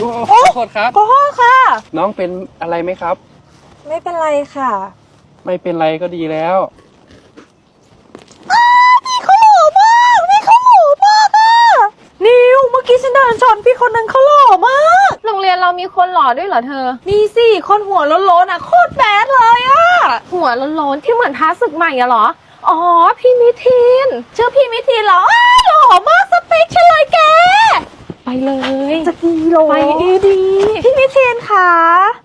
โอ้ขอโทษครับ ขอโทษค่ะ น้องเป็นอะไรไหมครับ ไม่เป็นไรค่ะ ไม่เป็นไรก็ดีแล้วพี่เขาหล่อมากพี่เขาหล่อมากอะนิวเมื่อกี้ฉันเดินชนพี่คนนึงเขาหล่อมากโรงเรียนเรามีคนหล่อด้วยเหรอเธอ มีสิคนหัวโล้นๆอะโคตรแบดเลยอะหัวโล้นๆที่เหมือนท้าศึกใหม่อะเหรอ อ๋อ พี่มิทีนชื่อพี่มิทีนเหรออ้าวหล่อมากสเปคฉันเลยแก ไปเลยจะกี่โลไปดีดีพี่มิทีนค่ะ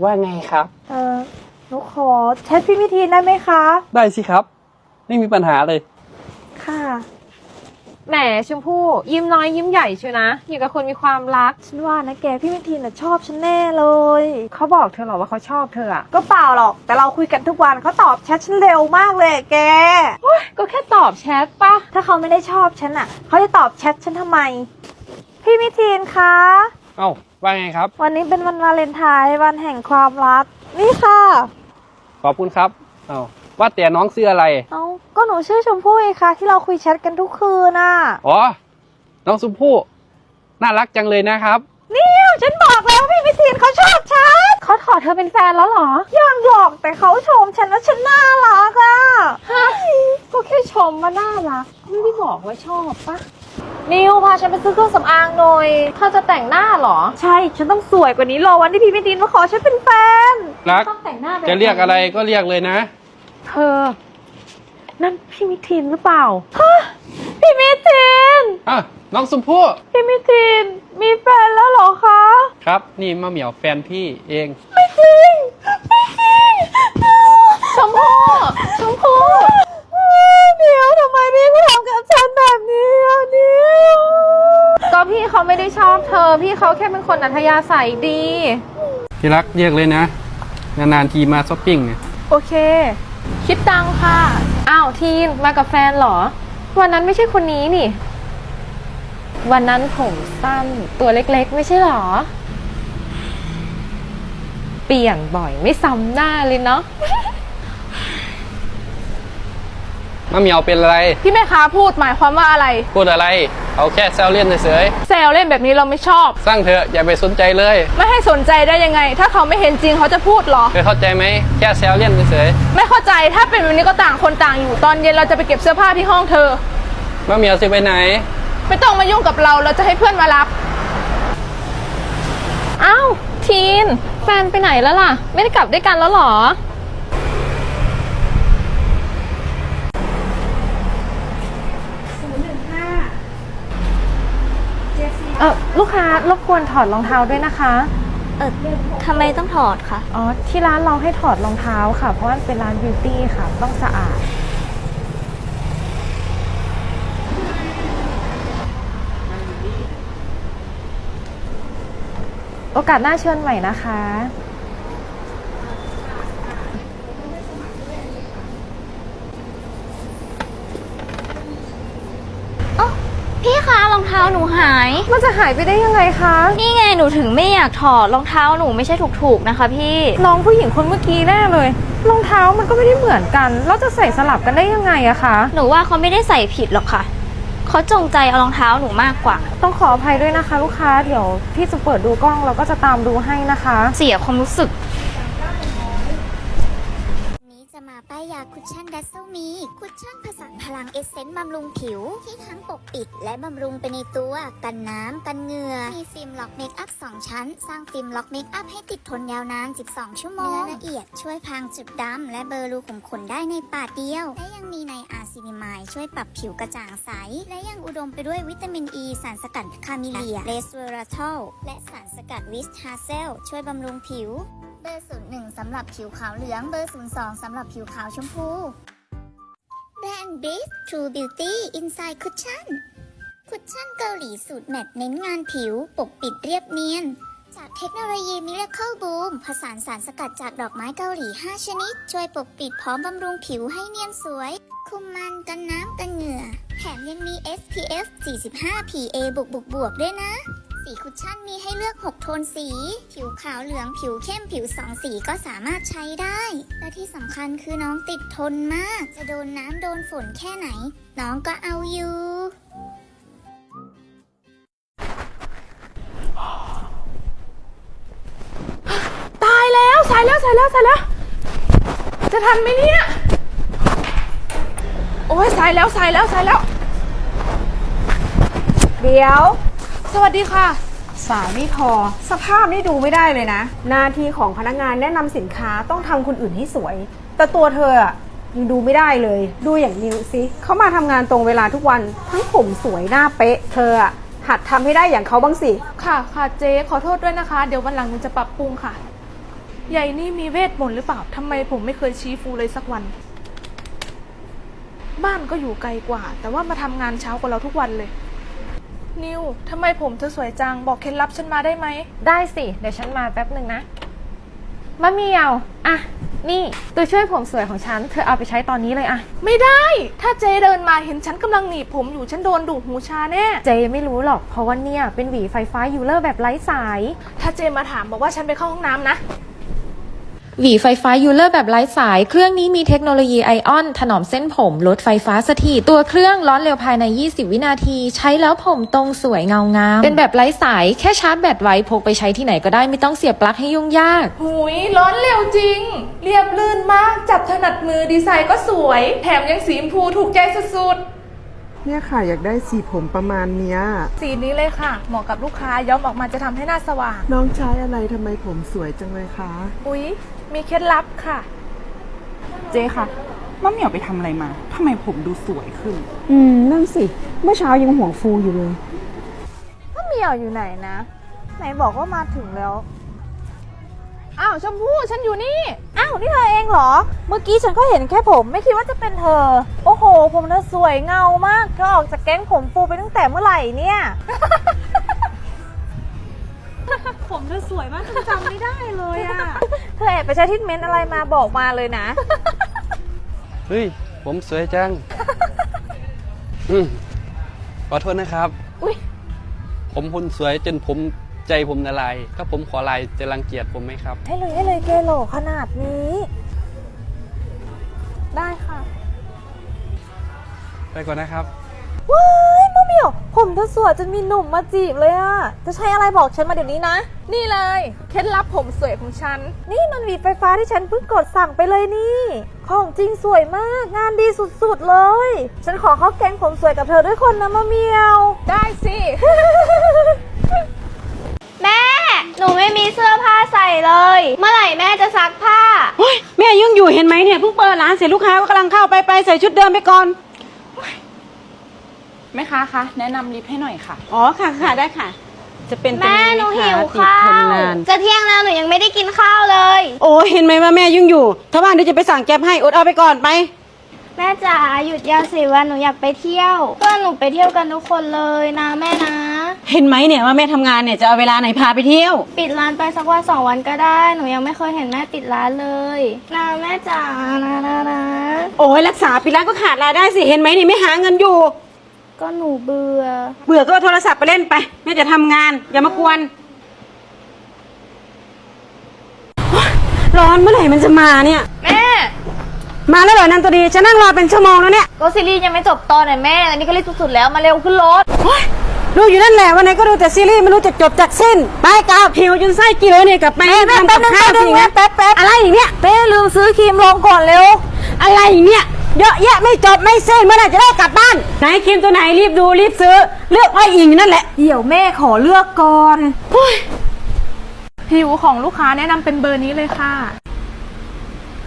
ว่าไงครับ เออหนูขอแชทพี่มิทีนได้ไหมคะ ได้สิครับ ไม่มีปัญหาเลย ค่ะ แหมชมพู่ยิ้มน้อยยิ้มใหญ่ชัวนะอย่างกับคนมีความรัก ฉันว่านะแกพี่มิทีนน่ะชอบฉันแน่เลย เขาบอกเธอเหรอว่าเขาชอบเธออะก็เปล่าหรอก แต่เราคุยกันทุกวันเขาตอบแชทฉันเร็วมากเลยแก ก็แค่ตอบแชทปะถ้าเขาไม่ได้ชอบฉันอะ เขาจะตอบแชทฉันทำไม พี่มิทีนคะ เอ้าว่าไงครับ วันนี้เป็นวันวาเลนไทน์วันแห่งความรัก นี่ค่ะ ขอบคุณครับ เอ้าว่าแต่น้องซื้ออะไร เอาก็หนูชื่อชมพู่ไงคะที่เราคุยแชทกันทุกคืนน่ะ อ๋อ น้องสุพู่น่ารักจังเลยนะครับ เนี่ยฉันบอกแล้วพี่มิทีนเขาชอบฉันเขาขอเธอเป็นแฟนแล้วเหรอ ยังหรอกแต่เขาชมฉันว่าฉันน่ารักอะ ฮะ ก็แค่ชมว่าน่ารัก ไม่ได้บอกว่าชอบปะ นิวพาฉันไปซื้อเครื่องสำอางหน่อยเธอจะแต่งหน้าเหรอ ใช่ ฉันต้องสวยกว่านี้รอวันที่พี่มิทีนมาขอฉันเป็นแฟนรัก ต้องแต่งหน้าแบบจะเรียกอะไรก็เรียกเลยนะ เธอ นั่นพี่มิทินหรือเปล่าพี่มิทีนอะน้องสุพู่พี่มิทีนมีแฟนแล้วเหรอคะ ครับ นี่มะเหมียวแฟนพี่เอง ไม่จริง ไม่จริง ชมพู่ชมพู่ เดี๋ยวทำไมพี่ไม่ทำกับฉันแบบนี้อะนิว ก็พี่เขาไม่ได้ชอบ เธอพี่เขาแค่เป็นคนอัธยาศัยดี ที่รักเรียกเลยนะ นานๆทีมาช้อปปิ้งเนี่ยโอเค คิดตังค่ะ อ้าวทีนมากับแฟนเหรอ วันนั้นไม่ใช่คนนี้นี่ วันนั้นผมสั้นตัวเล็กๆ ไม่ใช่เหรอ เปลี่ยนบ่อยไม่ซ้ำหน้าเลยเนาะ มะเหมียวเป็นอะไร ที่แม่ค้าพูดหมายความว่าอะไร พูดอะไร เอาแค่แซวเล่นเฉยแซวเล่นแบบนี้เราไม่ชอบ ๆสร้างเถอะอย่าไปสนใจเลย ไม่ให้สนใจได้ยังไง ถ้าเขาไม่เห็นจริงเขาจะพูดเหรอ เคยเข้าใจไหมแค่แซวเล่นเฉยไม่เข้าใจถ้าเป็นแบบนี้ก็ต่างคนต่างอยู่ตอนเย็นเราจะไปเก็บเสื้อผ้าที่ห้องเธอ ๆมะเหมียวสิไปไหน ไม่ต้องมายุ่งกับเราเราจะให้เพื่อนมารับ อ้าวทีน แฟนไปไหนแล้วล่ะ ไม่ได้กลับด้วยกันแล้วเหรอ เออลูกค้ารบกวนถอดรองเท้าด้วยนะคะ เออทำไมต้องถอดคะอ๋อ ที่ร้านเราให้ถอดรองเท้าค่ะ เพราะว่ามันเป็นร้านบิวตี้ค่ะ ต้องสะอาด โอกาสหน้าเชิญใหม่นะคะ เอ้าพี่คะรองเท้าหนูหาย มันจะหายไปได้ยังไงคะ นี่ไงหนูถึงไม่อยากถอดรองเท้าหนูไม่ใช่ถูกๆนะคะ พี่น้องผู้หญิงคนเมื่อกี้แน่เลย รองเท้ามันก็ไม่ได้เหมือนกัน เราจะใส่สลับกันได้ยังไงอะคะ หนูว่าเขาไม่ได้ใส่ผิดหรอกค่ะเขาจงใจเอารองเท้าหนูมากกว่า ต้องขออภัยด้วยนะคะ ลูกค้า เดี๋ยวพี่จะเปิดดูกล้องเราก็จะตามดูให้นะคะ เสียความรู้สึก นี้จะมาป้ายยาคุชชั่นดัซเซลมี คุชชั่นผสานพลังเอเซนต์บำรุงผิว ที่ทั้งปกปิดและบำรุงไปในตัว กันน้ำ กันเหงื่อ มีฟิล์มล็อกเมคอัพ 2 ชั้น สร้างฟิล์มล็อกเมคอัพให้ติดทนยาวนาน 12 ชั่วโมงละเอียดช่วยพรางจุดดำและเบลอรูขุมขนได้ในปาดเดียว และยังมีในอาซินิมายช่วยปรับผิวกระจ่างใส และยังอุดมไปด้วยวิตามินอ e, ีสารสกัดคามิเลียเลสเวอราทอลและสารสกัดวิสฮาเซลช่วยบำรุงผิว เบอร์ 01สำหรับผิวขาวเหลือง เบอร์ 02สำหรับผิวขาวชมพูแบรนด์ Breeze True Beauty Inside Cushion คุชชั่นเกาหลีสูตรแมตเน้นงานผิว ปกปิดเรียบเนียน จากเทคโนโลยี Miracle Boom ผสานสารสกัดจากดอกไม้เกาหลี 5 ชนิด ช่วยปกปิดพร้อมบำรุงผิวให้เนียนสวย คุมมันกันน้ำกันเหงื่อ แถมยังมี SPF 45 PA บวกบวกบวกด้วยนะ สีคุชชั่นมีให้เลือก 6 โทนสี ผิวขาวเหลืองผิวเข้มผิวสองสีก็สามารถใช้ได้ และที่สำคัญคือน้องติดทนมาก จะโดนน้ำโดนฝนแค่ไหน น้องก็เอาอยู่สายแล้วสายแล้วสายแล้ว จะทันไหมเนี่ย โอ้ยสายแล้วสายแล้วสายแล้ว เดี๋ยว สวัสดีค่ะ สายไม่พอ สภาพนี่ดูไม่ได้เลยนะ หน้าที่ของพนักงานแนะนำสินค้าต้องทำคนอื่นให้สวย แต่ตัวเธออะยังดูไม่ได้เลย ดูอย่างนิวสิเขามาทำงานตรงเวลาทุกวัน ทั้งผมสวยหน้าเป๊ะ เธออะหัดทำให้ได้อย่างเขาบ้างสิ ค่ะค่ะเจ๊ขอโทษด้วยนะคะ เดี๋ยววันหลังหนูจะปรับปรุงค่ะ ใหญ่นี่มีเวทมนต์หรือเปล่าทำไมผมไม่เคยชี้ฟูเลยสักวัน บ้านก็อยู่ไกลกว่า แต่ว่ามาทำงานเช้ากว่าเราทุกวันเลย นิวทำไมผมเธอสวยจัง บอกเคล็ดลับฉันมาได้ไหม ได้สิ เดี๋ยวฉันมาแป๊บหนึ่งนะมะเหมียวอะ นี่ตัวช่วยผมสวยของฉัน เธอเอาไปใช้ตอนนี้เลยอะไม่ได้ ถ้าเจ๊เดินมาเห็นฉันกำลังหนีบผมอยู่ฉันโดนดูดหูชาแน่ เจไม่รู้หรอก เพราะว่าเนี่ยเป็นหวีไฟฟ้ายูเลอร์แบบไร้สาย ถ้าเจมาถามบอกว่าฉันไปเข้าห้องน้ำนะ หวีไฟฟ้ายูเลอร์แบบไร้สาย เครื่องนี้มีเทคโนโลยีไอออน ถนอมเส้นผมลดไฟฟ้าสถิตตัวเครื่องร้อนเร็วภายใน 20 วินาที ใช้แล้วผมตรงสวยเงางาม เป็นแบบไร้สายแค่ชาร์จแบตไว้พกไปใช้ที่ไหนก็ได้ไม่ต้องเสียบปลั๊กให้ยุ่งยาก หุยร้อนเร็วจริง เรียบลื่นมาก จับถนัดมือดีไซน์ก็สวย แถมยังสีชมพูถูกใจสุดเนี่ยค่ะ อยากได้สีผมประมาณเนี้ยๆสีนี้เลยค่ะ เหมาะกับลูกค้าย้อมออกมาจะทำให้หน้าสว่าง น้องใช้อะไรทำไมผมสวยจังเลยคะ อุ๊ย มีเคล็ดลับค่ะ เจ๊คะมะเหมี่ยวไปทำอะไรมาทำไมผมดูสวยขึ้น อืม นั่นสิ เมื่อเช้ายังห่วงฟูอยู่เลยมะเหมียวอยู่ไหนนะ ไหนบอกว่ามาถึงแล้ว อ้าวชมพู่ฉันอยู่นี่ อ้าวนี่เธอเองเหรอ เมื่อกี้ฉันก็เห็นแค่ผม ไม่คิดว่าจะเป็นเธอ โอ้โห ผมเธอสวยเงามากเธอออกจากแก๊งผมฟูไปตั้งแต่เมื่อไหร่เนี่ย ผมเธอสวยมากจนจำไม่ได้เลยอะเธอแอบไปใช้ทิทเมนต์อะไรมาบอกมาเลยนะ เฮ้ย ผมสวยจัง อืมขอโทษนะครับ อุ๊ยผมคุณสวยจนผมใจผมละลาย ถ้าผมขอลายจะรังเกียจผมไหมครับ ให้เลยให้เลยเกโลขนาดนี้ ได้ค่ะ ไปก่อนนะครับ ว้ายมะเหมี่ยว ผมเธอสวยจนมีหนุ่มมาจีบเลยอะจะใช้อะไรบอกฉันมาเดี๋ยวนี้นะ นี่เลย เคล็ดลับผมสวยของฉัน นี่มันหวีไฟฟ้าที่ฉันเพิ่งกดสั่งไปเลยนี่ ของจริงสวยมาก งานดีสุดๆเลย ฉันขอเข้าแก๊งผมสวยกับเธอด้วยคนนะมะเหมียว ได้สิ แม่ หนูไม่มีเสื้อผ้าใส่เลย เมื่อไหร่แม่จะซักผ้า โอ้ยแม่ยังอยู่เห็นไหมเนี่ยเพิ่งเปิดร้านเสร็จลูกค้าก็กำลังเข้าไปไปใส่ชุดเดิมไปก่อน แม่ค้าคะแนะนำลิฟต์ให้หน่อยค่ะ อ๋อค่ะค่ะได้ค่ะ จะเป็นตัวแม่หนูนี้หิวค่ะติดข้าทนว นาน จะเที่ยงแล้วหนูยังไม่ได้กินข้าวเลย โอ้เห็นไหมว่าแม่ยุ่งอยู่ ถ้าว่างเดี๋ยวจะไปสั่งแก๊บให้อดเอาไปก่อนไป แม่จ๋าหยุดยาวสิวันหนูอยากไปเที่ยว เพื่อนหนูไปเที่ยวกันทุกคนเลยนะแม่นะ เห็นไหมเนี่ยว่าแม่ทำงานเนี่ยจะเอาเวลาไหนพาไปเที่ยว ปิดร้านไปสักวันสองวันก็ได้ หนูยังไม่เคยเห็นแม่ปิดร้านเลยนะแม่จ๋านะนะนะโอ้ยรักษาปิดร้านก็ขาดรายได้สิเห็นไหมนี่ไม่หาเงินอยู่ ก็หนูเบื่อ เบื่อก็เอาโทรศัพท์ไปเล่นไปแม่จะทำงาน อย่ามากวนโอ๊ยร้อนเมื่อไหร่มันจะมาเนี่ย แม่ มาแล้วเหรอนันตัวดีจะนั่งรอเป็นชั่วโมงแล้วเนี่ยก็ซีรีส์ยังไม่จบตอนไหนแม่ อันนี้ก็รีบสุดๆแล้วมาเร็วขึ้นรถ โอ๊ยดูอยู่นั่นแหละวันไหนก็ดูแต่ซีรีส์ไม่รู้จะจบจากสิ้น ไปกลับหิวจนไส้กินเลยเนี่ยกลับไปทำกับข้าวสิงั้นแป๊บแป๊บอะไรอีกเนี่ยเป้ลืมซื้อครีมลงก่อนเร็ว อะไรอีกเนี่ยเย อะแยะไม่จบไม่สิ้นเมื่อไหร่จะได้กลับบ้าน ไหนครีมตัวไหนรีบดูรีบซื้อ เลือกไว้อีกนั่นแหละ เดี๋ยวแม่ขอเลือกก่อนผิวของลูกค้าแนะนำเป็นเบอร์นี้เลยค่ะ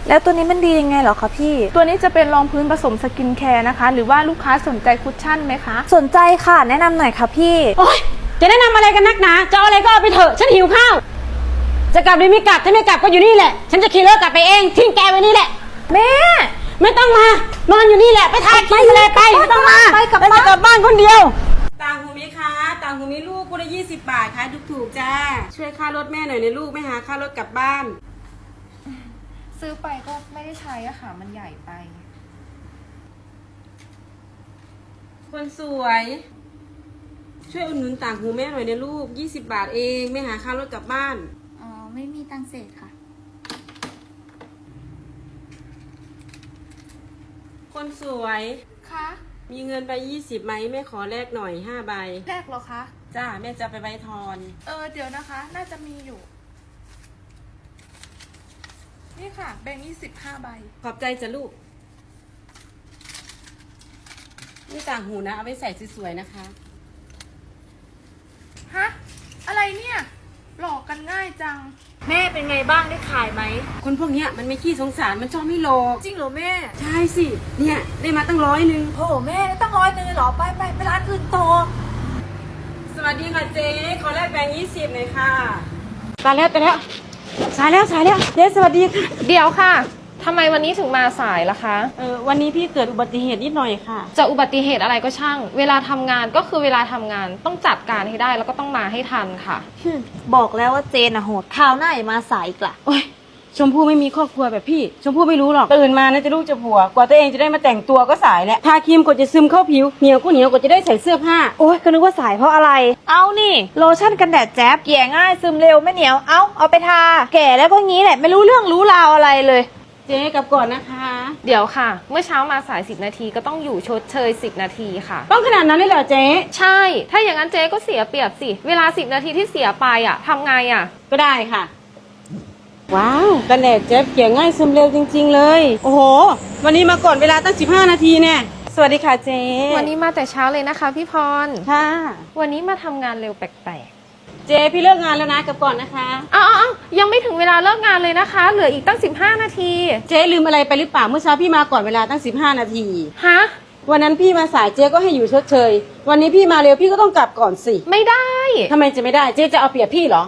แล้วตัวนี้มันดียังไงเหรอคะพี่ ตัวนี้จะเป็นรองพื้นผสมสกินแคร์นะคะ หรือว่าลูกค้าสนใจคุชชั่นไหมคะ สนใจค่ะ แนะนำหน่อยค่ะพี่ โอ๊ยจะแนะนำอะไรกันนักหนาจะเอาอะไรก็เอาไปเถอะฉันหิวข้าวจะกลับหรือไม่กลับถ้าไม่กลับก็อยู่นี่แหละ ฉันจะขี่รถกลับไปเองทิ้งแกไว้นี่แหละ แม่ ไม่ต้องมา นอนอยู่นี่แหละ ไปทานกินเลยไป ไม่ต้องมาไปกลับแล้วบ้านจะกลับบ้านคนเดียว ต่างหูมีคะต่างหูมีลูกกูละยี่สิบบาทค่ะถูกถูกๆจ้า ช่วยค่ารถแม่หน่อยในลูกไม่หาค่ารถกลับบ้าน ซื้อไปก็ไม่ได้ใช้อะค่ะ มันใหญ่ไป คนสวย ช่วยอุดหนุนต่างหูแม่หน่อยในลูกยี่สิบบาทเอง ไม่หาค่ารถกลับบ้าน อ๋อ ไม่มีตังค์เศษค่ะ คนสวย คะมีเงินไปยี่สิบไหมแม่ขอแลกหน่อยห้าใบ แรกเหรอคะ จ้าแม่จะเอาไปไว้ทอน เออเดี๋ยวนะคะ น่าจะมีอยู่ นี่ค่ะ แบงค์ยี่สิบห้าใบ ขอบใจจ้ะลูก นี่ต่างหูนะ เอาไปใส่สวยๆนะคะ ฮะ อะไรเนี่ย หลอกกันง่ายจัง แม่เป็นไงบ้างได้ขายไหม คนพวกเนี้ยมันไม่ขี้สงสารมันชอบไม่โลกจริงเหรอแม่ ใช่สิ เนี่ยได้มาตั้งร้อยหนึ่งโอ้แม่ตั้งร้อยหนึงเลยเหรอไปไปไปร้านอื่นต่อสวัสดีค่ะเจ๊ขอแลกแบงค์ยี่สิบหน่อยค่ะตายแล้วตายแล้วสายแล้วสายแล้วเจ๊สวัสดีค่ะ เดี๋ยวค่ะ ทำไมวันนี้ถึงมาสายล่ะคะ เออวันนี้พี่เกิดอุบัติเหตุนิดหน่อยค่ะ จะอุบัติเหตุอะไรก็ช่าง เวลาทำงานก็คือเวลาทำงานต้องจัดการให้ได้แล้วก็ต้องมาให้ทันค่ะบอกแล้วว่าเจนอะโหดข่าวหน้าอย่ามาสายอีกล่ะ โอ้ยชมพู่ไม่มีครอบครัวแบบพี่ ชมพู่ไม่รู้หรอกตื่นมานะจะลูกจะผัว กว่าตัวเองจะได้มาแต่งตัวก็สายแล้วทาครีมกว่าจะซึมเข้าผิวเหนียวก็เหนียวกว่าจะได้ใส่เสื้อผ้า โอ้ยก็นึกว่าสายเพราะอะไร เอานี่ โลชั่นกันแดดแจ๊บเกลี่ยง่ายซึมเร็วไม่เหนียว เอาเอาไปทา แก่แล้วก็งี้แหละ ไม่รู้เรื่องรู้ราวอะไรเลย เจ๊กลับก่อนนะคะ เดี๋ยวค่ะ เมื่อเช้ามาสาย 10 นาทีก็ต้องอยู่ชดเชย 10 นาทีค่ะ ต้องขนาดนั้นเลยเหรอเจ๊ ใช่ ถ้าอย่างนั้นเจ๊ก็เสียเปรียบสิ เวลา 10 นาทีที่เสียไปอะทำไงอะ ก็ได้ค่ะ ว้าวกันแดดเจ๊เกลี่ยง่ายซึมเร็วจริง ๆ เลย โอ้โห วันนี้มาก่อนเวลาตั้ง 15 นาทีเนี่ย สวัสดีค่ะเจ๊วันนี้มาแต่เช้าเลยนะคะพี่พร ค่ะ วันนี้มาทำงานเร็วแปลก เจ๊พี่เลิกงานแล้วนะกลับก่อนนะคะๆอ้าวๆยังไม่ถึงเวลาเลิกงานเลยนะคะ เหลืออีกตั้ง 15 นาทีเจ๊ลืมอะไรไปหรือเปล่าเมื่อเช้าพี่มาก่อนเวลาตั้ง 15 นาที ฮะวันนั้นพี่มาสายเจ๊ก็ให้อยู่ชดเชย วันนี้พี่มาเร็วพี่ก็ต้องกลับก่อนสิไม่ได้ ทำไมจะไม่ได้เจ๊จะเอาเปรียบพี่เหรอ